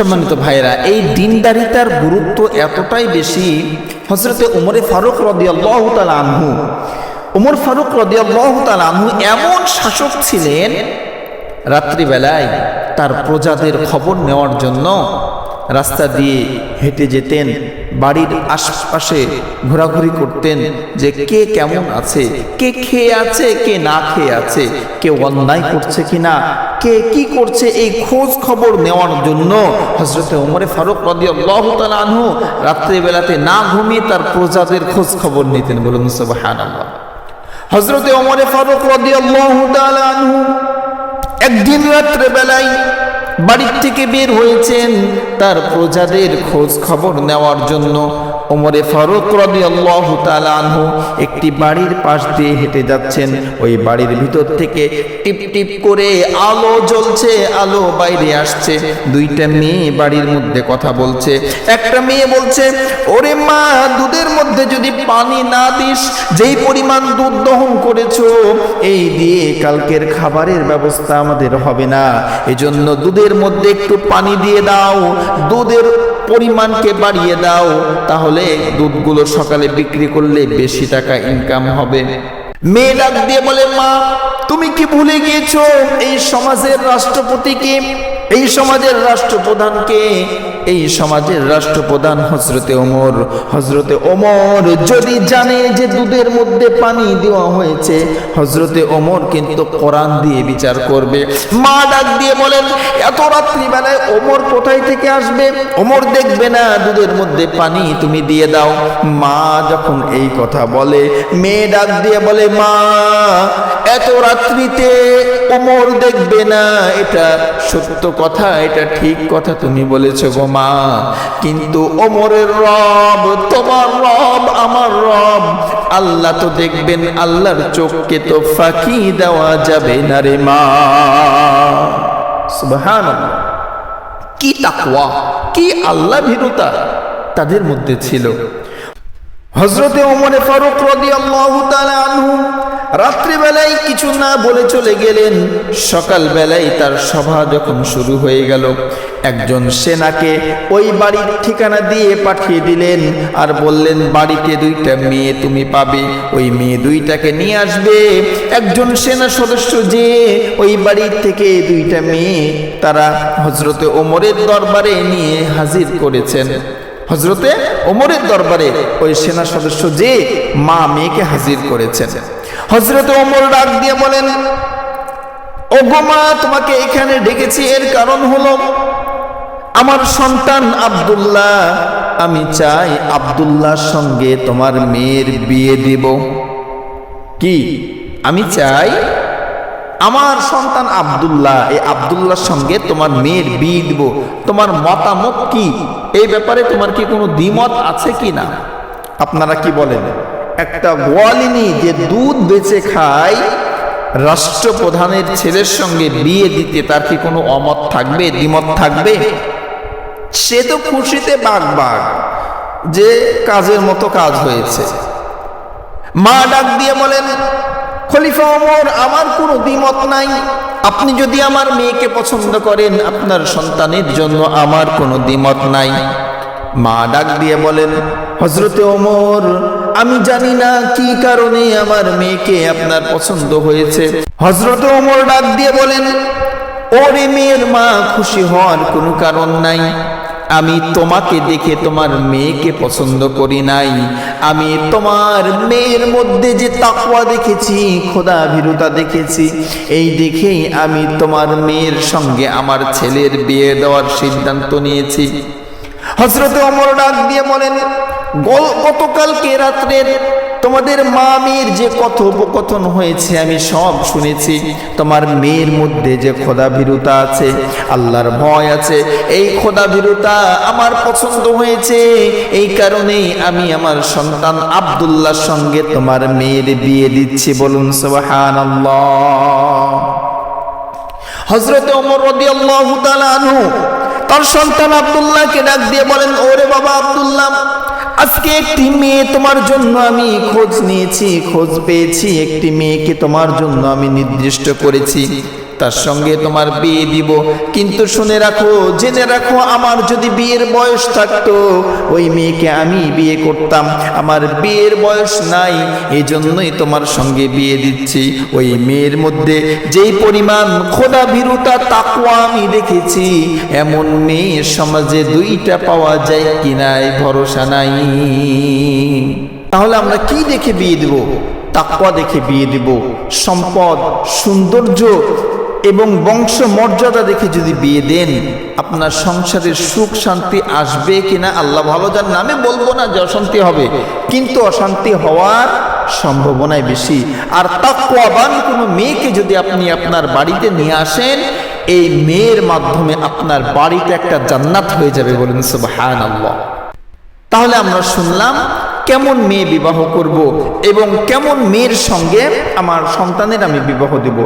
সম্মানিত ভাইরা এই দিনদারিতার গুরুত্ব এতটাই বেশি হজরতে উমরে ফারুক রদিয়াল্লাহ আনহু। উমর ফারুক রদিয়াল্লাহ আনহু এমন শাসক ছিলেন রাত্রিবেলায় তার প্রজাদের খবর নেওয়ার জন্য রাস্তা দিয়ে হেঁটে যেতেন। বাড়ির আশপাশে ঘোরাঘুরি করতেন যে কে কেমন আছে, কে খেয়ে আছে, কে না খেয়ে আছে কে অন্যায় করছে কিনা, কে কি করছে এই খোঁজ খবর নেওয়ার জন্য হজরতে ওমরে ফারুক রদি আল্লাহ আনহু রাত্রিবেলাতে না ঘুমিয়ে তার প্রজাদের খোঁজ খবর নিতেন, বলুন সুবহান আল্লাহ হজরতে ওমরে ফারুক রদি আল্লাহ আনহু একদিন রাত্রে বেলায় বাড়ির থেকে বের হয়েছেন তার প্রজাদের খোঁজ খবর নেওয়ার জন্য। ওমরে ফারুক রবি আল্লাহ আনহু একটি বাড়ির পাশ দিয়ে হেঁটে যাচ্ছেন। ওই বাড়ির ভিতর থেকে টিপ টিপ করে আলো জ্বলছে, আলো বাইরে আসছে। দুইটা মেয়ে বাড়ির মধ্যে কথা বলছে। একটা মেয়ে বলছে, ওরে মা, দুধের মধ্যে যদি পানি না দিস, যেই পরিমাণ দুধ দহন করেছ, এই দিয়ে কালকের খাবারের ব্যবস্থা আমাদের হবে না। এজন্য দুধের মধ্যে একটু পানি দিয়ে দাও। দুধের পরিমাণকে বাড়িয়ে দাও, তাহলে দুধগুলো সকালে বিক্রি করলে বেশি টাকা ইনকাম হবে। মেয়ে ডাক দিয়ে বলে, মা, তুমি কি ভুলে গিয়েছো এই সমাজের রাষ্ট্রপতিকে, এই সমাজের রাষ্ট্রপ্রধানকে এই সমাজের রাষ্ট্রপ্রধান হজরতে ওমর। হজরতে ওমর যদি জানে যে দুধের মধ্যে পানি দেওয়া হয়েছে হজরতে ওমর কিন্তু কোরআন দিয়ে বিচার করবে। মা ডাক দিয়ে বলেন, এত রাত্রিবেলায় ওমর কোথায় থেকে আসবে? ওমর দেখবে না দুধের মধ্যে পানি, তুমি দিয়ে দাও। মা যখন এই কথা বলে, মেয়ে ডাক দিয়ে বলে, মা, এত রাত্রিতে ওমর দেখবে না, এটা সত্য কথা, এটা ঠিক কথা তুমি বলেছ গো মা, কিন্তু ওমরের রব, তোমার রব, আমার রব। আল্লাহ তো দেখবেন আল্লাহর চোখকে তো ফাঁকি দেওয়া যাবে না রে মা। কি তাকওয়া, কি আল্লাহ ভীরুতা তাদের মধ্যে ছিল। হজরতে ওমরে ফারুক তাআলা আনহু রাত্রিবেলায় কিছু না বলে চলে গেলেন। সকালবেলায় তার সভা যখন শুরু হয়ে গেল, একজন সেনাকে ওই বাড়ির ঠিকানা দিয়ে পাঠিয়ে দিলেন আর বললেন, বাড়িতে দুইটা মেয়ে তুমি পাবে, ওই মেয়ে দুইটাকে নিয়ে আসবে। একজন সেনা সদস্য যে ওই বাড়ির থেকে দুইটা মেয়ে তারা হজরতে ওমরের দরবারে নিয়ে হাজির করেছেন। হজরতে ওমরের দরবারে ওই সেনা সদস্য যে মা মেয়েকে হাজির করেছেন। হজরতে ওমর ডাক দিয়ে বলেন ও গো তোমাকে এখানে ডেকেছি, এর কারণ হলো আমার সন্তান আব্দুল্লাহ। আমি চাই আব্দুল্লাহর সঙ্গে তোমার মেয়ের বিয়ে দিব। কি? আমি চাই আমার সন্তান আব্দুল্লাহ, এই আবদুল্লাহর সঙ্গে তোমার মেয়ের বিয়ে দিব। তোমার মতামত কি? এই ব্যাপারে তোমার কি কোনো দ্বিমত আছে কি না? আপনারা কি বলেন? একটা গোয়ালিনী যে দুধ বেচে খায়, রাষ্ট্রপ্রধানের ছেলের সঙ্গে বিয়ে দিতে তার কি কোনো অমত থাকবে, দ্বিমত থাকবে? সে তো খুশিতে বাঘ বাঘ যে কাজের মতো কাজ হয়েছে। মা ডাক দিয়ে বলেন খলিফা ওমর, আমার কোনো দ্বিমত নাই। আপনি যদি আমার মেয়েকে পছন্দ করেন, আপনার সন্তানের জন্য আমার কোনো দ্বিমত নাই। মা ডাক দিয়ে বলেন হজরতে ওমর, আমি জানি না কি কারণে আমার মেয়েকে আপনার পছন্দ হয়েছে। হজরতে ওমর ডাক দিয়ে বলেন, ওরে মেয়ের মা খুশি হওয়ার কোনো কারণ নাই। আমি তোমাকে দেখে তোমার মেয়েকে পছন্দ করি নাই। আমি তোমার মেয়ের মধ্যে যে তাকুয়া দেখেছি, খোদা ভীরুতা দেখেছি, এই দেখেই আমি তোমার মেয়ের সঙ্গে আমার ছেলের বিয়ে দেওয়ার সিদ্ধান্ত নিয়েছি। হজরতে অমর ডাক দিয়ে বলেন গতকালকে রাত্রের তোমাদের মা মেয়ের যে কথোপকথন হয়েছে, আমি সব শুনেছি। তোমার মেয়ের মধ্যে যে খোদা ভীরুতা আছে, আল্লাহর ভয় আছে, এই খোদা ভীরুতা আমার পছন্দ হয়েছে। এই কারণেই আমি আমার সন্তান আব্দুল্লাহর সঙ্গে তোমার মেয়ের বিয়ে দিচ্ছি বলুন সোহান হজরতে ওমর তাআলা আনহু, তার সন্তান আব্দুল্লাহকে ডাক দিয়ে বলেন, ওরে বাবা আব্দুল্লাহ আজকে একটি মেয়ে তোমার জন্য আমি খোঁজ নিয়েছি, খোঁজ পেয়েছি। একটি মেয়েকে তোমার জন্য আমি নির্দিষ্ট করেছি। তার সঙ্গে তোমার বিয়ে দিব। কিন্তু শুনে রাখো, জেনে রাখো, আমার যদি বিয়ের বয়স থাকতো, ওই মেয়েকে আমি বিয়ে করতাম। আমার বিয়ের বয়স নাই এই জন্যই তোমার সঙ্গে বিয়ে দিচ্ছি। ওই মেয়ের মধ্যে যেই পরিমাণ খোদা ভীরুতা তাকুয়া আমি দেখেছি এমন মেয়ে সমাজে দুইটা পাওয়া যায় কিনায় ভরসা নাই। তাহলে আমরা কি দেখে বিয়ে দেব? তাকুয়া দেখে বিয়ে দেব। সম্পদ, সৌন্দর্য এবং বংশ মর্যাদা দেখে যদি বিয়ে দেন, আপনার সংসারের সুখ শান্তি আসবে কিনা আল্লাহ ভালো যার নামে বলব না যে অশান্তি হবে, কিন্তু অশান্তি হওয়ার সম্ভাবনাই বেশি। আর তাকুয়াবান কোনো মেয়েকে যদি আপনি আপনার বাড়িতে নিয়ে আসেন, এই মেয়ের মাধ্যমে আপনার বাড়িতে একটা জান্নাত হয়ে যাবে বলেন সুবহান আল্লাহ তাহলে আমরা শুনলাম কেমন মেয়ে বিবাহ করব এবং কেমন মেয়ের সঙ্গে আমার সন্তানের আমি বিবাহ দেব।